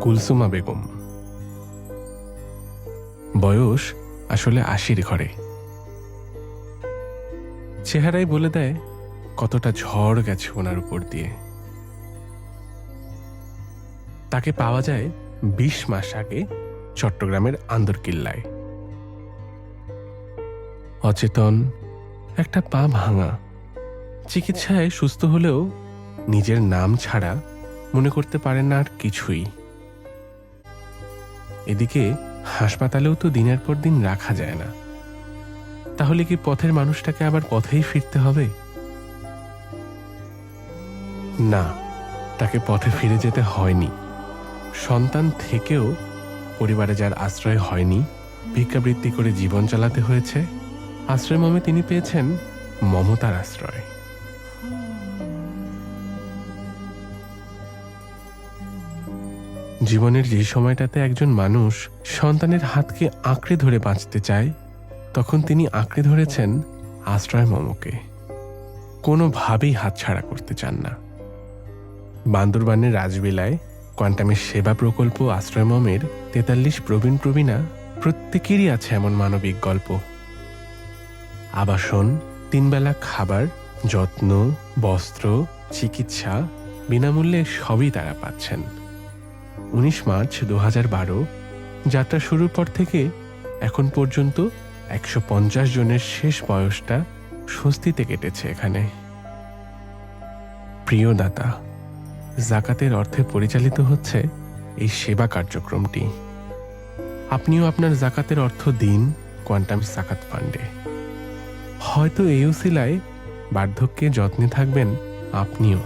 কুলসুমা বেগম। বয়স আসলে আশির ঘরে। চেহারাই বলে দেয়, কতটা ঝড় গেছে ওনার উপর দিয়ে। তাকে পাওয়া যায় বিশ মাস আগে চট্টগ্রামের আন্দরকিল্লায়। অচেতন, একটা পা ভাঙা। চিকিৎসায় সুস্থ হলেও নিজের নাম ছাড়া মনে করতে পারেন না আর কিছুই। এদিকে হাসপাতালেও তো দিনের পর দিন রাখা যায় না। তাহলে কি পথের মানুষটাকে আবার পথেই ফিরতে হবে? না, তাকে পথে ফিরে যেতে হয়নি। সন্তান থেকেও পরিবারে যার আশ্রয় হয়নি, ভিক্ষাবৃত্তি করে জীবন চালাতে হয়েছে, আশ্রয় মমে তিনি পেয়েছেন মমতার আশ্রয়। জীবনের যে সময়টাতে একজন মানুষ সন্তানের হাতকে আঁকড়ে ধরে বাঁচতে চায়, তখন তিনি আঁকড়ে ধরেছেন আশ্রয় মমকে। কোনোভাবেই হাতছাড়া করতে চান না। বান্দরবানের রাজবিলায় কোয়ান্টামের সেবা প্রকল্প আশ্রয় মমের তেতাল্লিশ প্রবীণ প্রবীণা প্রত্যেকেরই আছে এমন মানবিক গল্প। আবাসন, তিনবেলা খাবার, যত্ন, বস্ত্র, চিকিৎসা বিনামূল্যে সবই তারা পাচ্ছেন। উনিশ মার্চ দু যাত্রা শুরুর পর থেকে এখন পর্যন্ত একশো পঞ্চাশ জনের শেষ বয়সটা স্বস্তিতে কেটেছে এখানে। প্রিয় দাতা, জাকাতের অর্থে পরিচালিত হচ্ছে এই সেবা কার্যক্রমটি। আপনিও আপনার জাকাতের অর্থ দিন কোয়ান্টাম জাকাত ফান্ডে। হয়তো এই উসিলায় বার্ধক্যে যত্নে থাকবেন আপনিও।